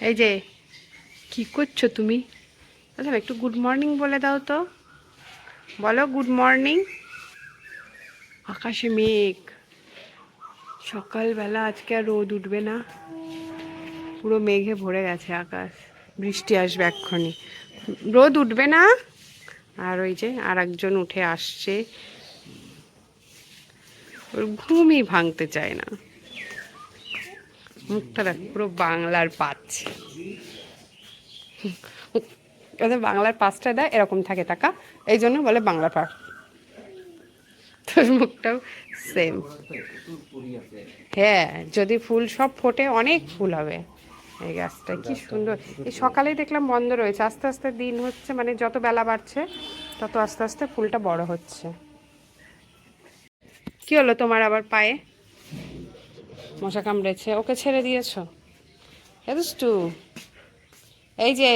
এই যে, কি করছ তুমি? আচ্ছা একটু গুড মর্নিং বলে দাও তো। বলো গুড মর্নিং আকাশে মেঘ। সকালবেলা আজকে আর রোদ উঠবে না। পুরো মেঘে ভরে গেছে আকাশ। বৃষ্টি আসবে এক্ষুনি। রোদ উঠবে না? আর ওই যে আর একজন উঠে আসছে। ওর ঘুমই ভাঙতে চায় না। মুখটা দেখ, পুরো বাংলার পাঁচ। ওদের বাংলার পাঁচটা দেয় এরকম থাকে টাকা। এই জন্য বলে বাংলা পাঠ। তোর মুখটাও সেম হ্যাঁ যদি ফুল সব ফোটে, অনেক ফুল হবে। এই গাছটা, কি সুন্দর। এই সকালেই দেখলাম বন্ধ রয়েছে। আস্তে আস্তে দিন হচ্ছে মানে যত বেলা বাড়ছে, তত আস্তে আস্তে ফুলটা বড় হচ্ছে। কি হলো তোমার আবার পায়ে? মশা কামড়েছে। ওকে ছেড়ে দিয়েছ? এদুষ্টু এই যে,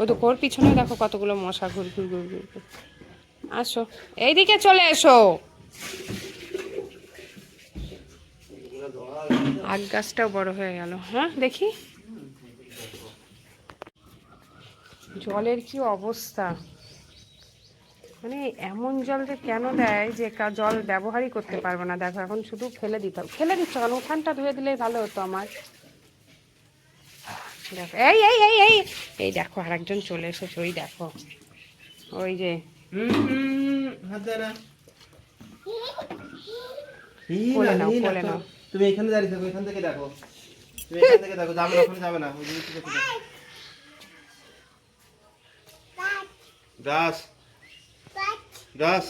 ওই তো কোর পিছনে দেখো কতগুলো মশা ঘুর ঘুর ঘুর ঘুর। আসো, এইদিকে চলে এসো। আগ গাছটাও বড় হয়ে গেল। হ্যাঁ দেখি। জলের কি অবস্থা? মানে এমন জল যে কেন দেয় যে কা- জল ব্যবহারই করতে পারব না? দেখো এখন শুধু ফেলে দিতে হবে। ফেলে দিচ্ছ কারণ ওখানটা ধুয়ে দিলেই ভালো হতো আমার। দেখো এই এই এই এই এই দেখো আরেকজন চলে এসেছে ওই দেখো। ওই যে। তুমি এখানে দাঁড়িয়ে থাকো এখান থেকে দেখো। তুমি এখান থেকে দেখো যাবে না। ওখানে যাবে না ওই দাস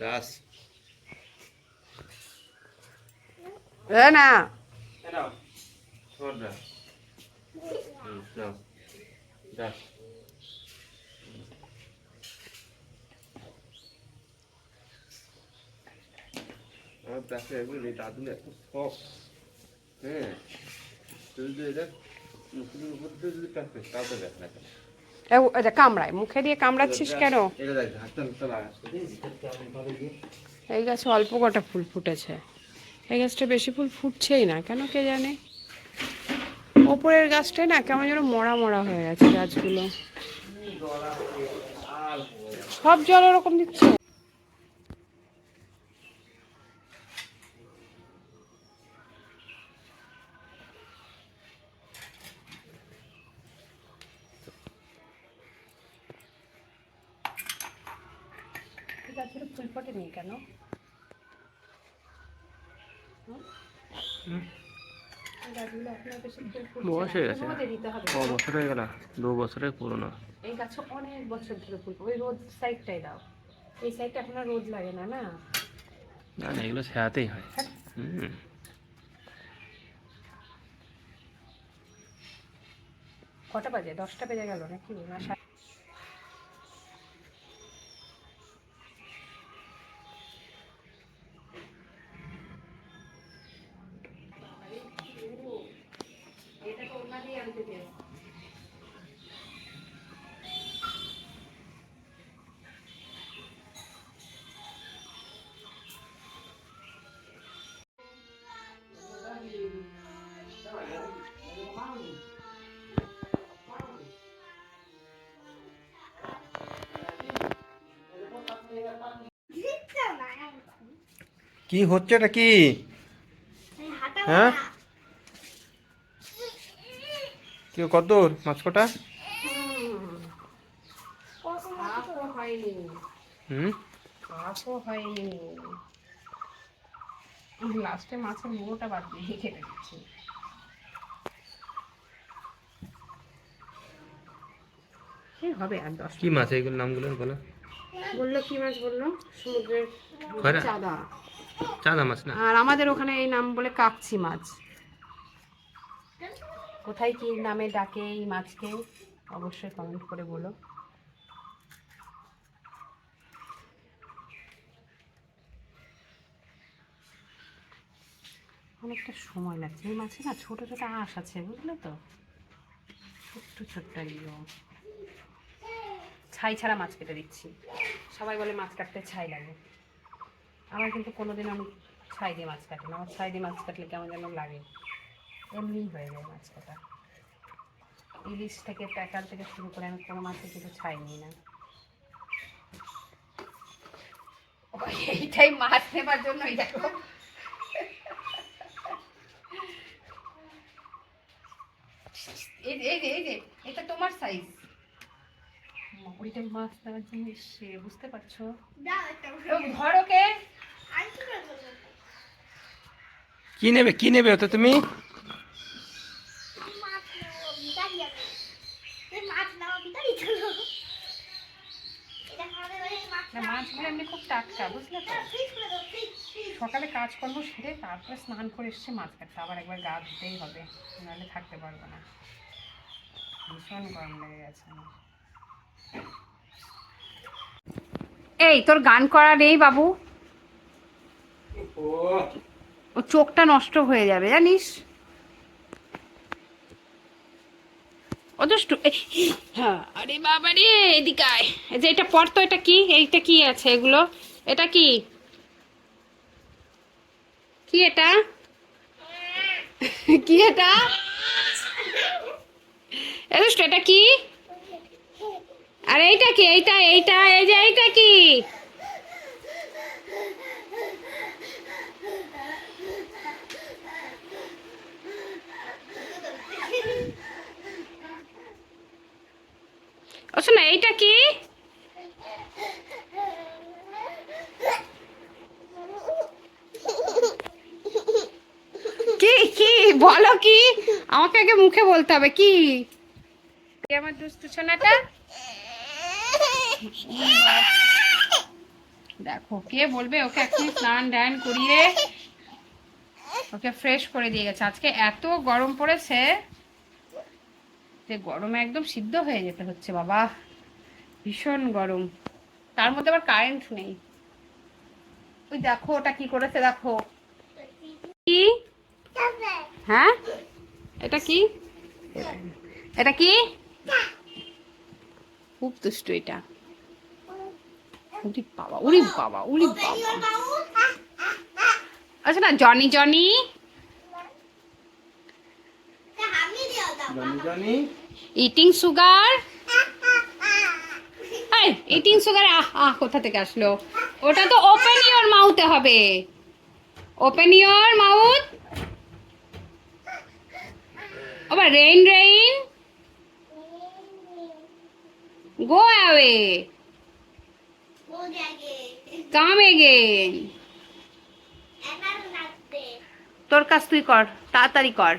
দাস এ না দাস আমার কাছে এগুলো দাদুর এত শখ হ্যাঁ তুই যদি দেখ মুখের উপর দিয়ে যদি কাটবে তাও তো দেখ না কেন? এটা কামড়ায় মুখে দিয়ে কামড়াচ্ছিস কেন এই গাছে অল্প কটা ফুল ফুটেছে। এই গাছটা বেশি ফুল ফুটছেই না কেন কে জানে? ওপরের গাছটাই না কেমন যেন মরা মরা হয়ে গেছে গাছগুলো। সব জল ওরকম দিচ্ছে। ফুল কেন? গাছগুলো এখনও বেশি ফুল ফুটছে বয়স হয়ে গেছে। তোমাদের দিতে হবে। ক বছর হয়ে গেল। দু বছরের পুরনো। এই গাছে অনেক বছর ধরে ফুল ওই রোদ সাইডটাই দাও। এই সাইডটা এখন রোদ লাগে না না? না না এগুলো হয়। হ্যাঁ। হুম। কটা বাজে? দশটা বেজে গেল নাকি? না কি হচ্ছে এটা কি? হ্যাঁ? কি কত মাছ কটা? হুম? হয়নি লাস্টে মাছের মুড়োটা বাদ দিয়ে কেটে দিচ্ছি। কি হবে আর দশ কি মাছ এইগুলোর নামগুলো বলো। বলল কি মাছ বলল? সমুদ্রের চাঁদা। চাঁদা মাছ না? আর আমাদের ওখানে এই নাম বলে কাকচি মাছ। কোথায় কি নামে ডাকে, এই মাছকে অবশ্যই কমেন্ট করে বলো। অনেকটা সময় লাগছে। এই মাছে না ছোট ছোট আঁশ আছে, বুঝলে তো? ছোট্ট ছোট্ট ছাই ছাড়া মাছ কেটে দিচ্ছি। সবাই বলে মাছ কাটতে ছাই লাগে। আমার কিন্তু কোনোদিন আমি ছাই দিয়ে মাছ কাটি না। আমার ছাই দিয়ে মাছ কাটলে কেমন যেন লাগে। এমনিই হয়ে যায় মাছ কাটা। ইলিশ থেকে প্যাকার থেকে শুরু করে আমি কোনো মাছে কিছু ছাই নিই না এইটাই মাছ নেবার জন্য এই দেখো। এই যে এই যে এই যে এটা তোমার সাইজ ওইটা মাছ নেওয়ার জন্য এসছে বুঝতে পারছ? ধরো কে? কি নেবে কি নেবে তো তুমি? না মাছগুলো এমনি খুব টাটকা বুঝলে তো? সকালে কাজকর্ম সেরে তারপরে স্নান করে এসছে মাছ কাটতে। আবার একবার গা ধুতেই হবে নাহলে থাকতে পারব না। ভীষণ গরম লেগে গেছে এই তোর গান করা নেই বাবু? ও। ও চোখটা নষ্ট হয়ে যাবে জানিস? ও হ্যাঁ আরে বাবা রে, এদিকে আয়। এই যে এটা পড়তো, এটা কি? এইটা কি আছে এগুলো? এটা কি? কি এটা? কি এটা? এটা কি? আরে এইটা কি? এইটা এইটা, এই যে এইটা কি? ও, শোনা, এইটা কি? কি বলো কি? আমাকে আগে মুখে বলতে হবে, কি? আমার দুষ্টু সোনাটা? দেখো, কে বলবে? ওকে এখন স্নান ড্যান করিয়ে ওকে ফ্রেশ করে দিয়ে গেছে। আজকে এত গরম পড়েছে। যে গরমে একদম সিদ্ধ হয়ে যেতে হচ্ছে, বাবা। ভীষণ গরম। তার মধ্যে আবার কারেন্ট নেই। ওই দেখো, ওটা কি করেছে দেখো। কি? হ্যাঁ? এটা কি? এটা কি? খুব দুষ্ট এটা। উরি বাবা উরি বাবা উরি বাবা। আচ্ছা না, জনি, জানি। জানি ইটিং সুগার এই ইটিং সুগার আহ আহ কোথা থেকে আসলো? ওটা তো ওপেন ইওর মাউথে হবে। ওপেন ইওর মাউথ আবার rain rain go away come again তোর কাজ তুই কর তাড়াতাড়ি কর।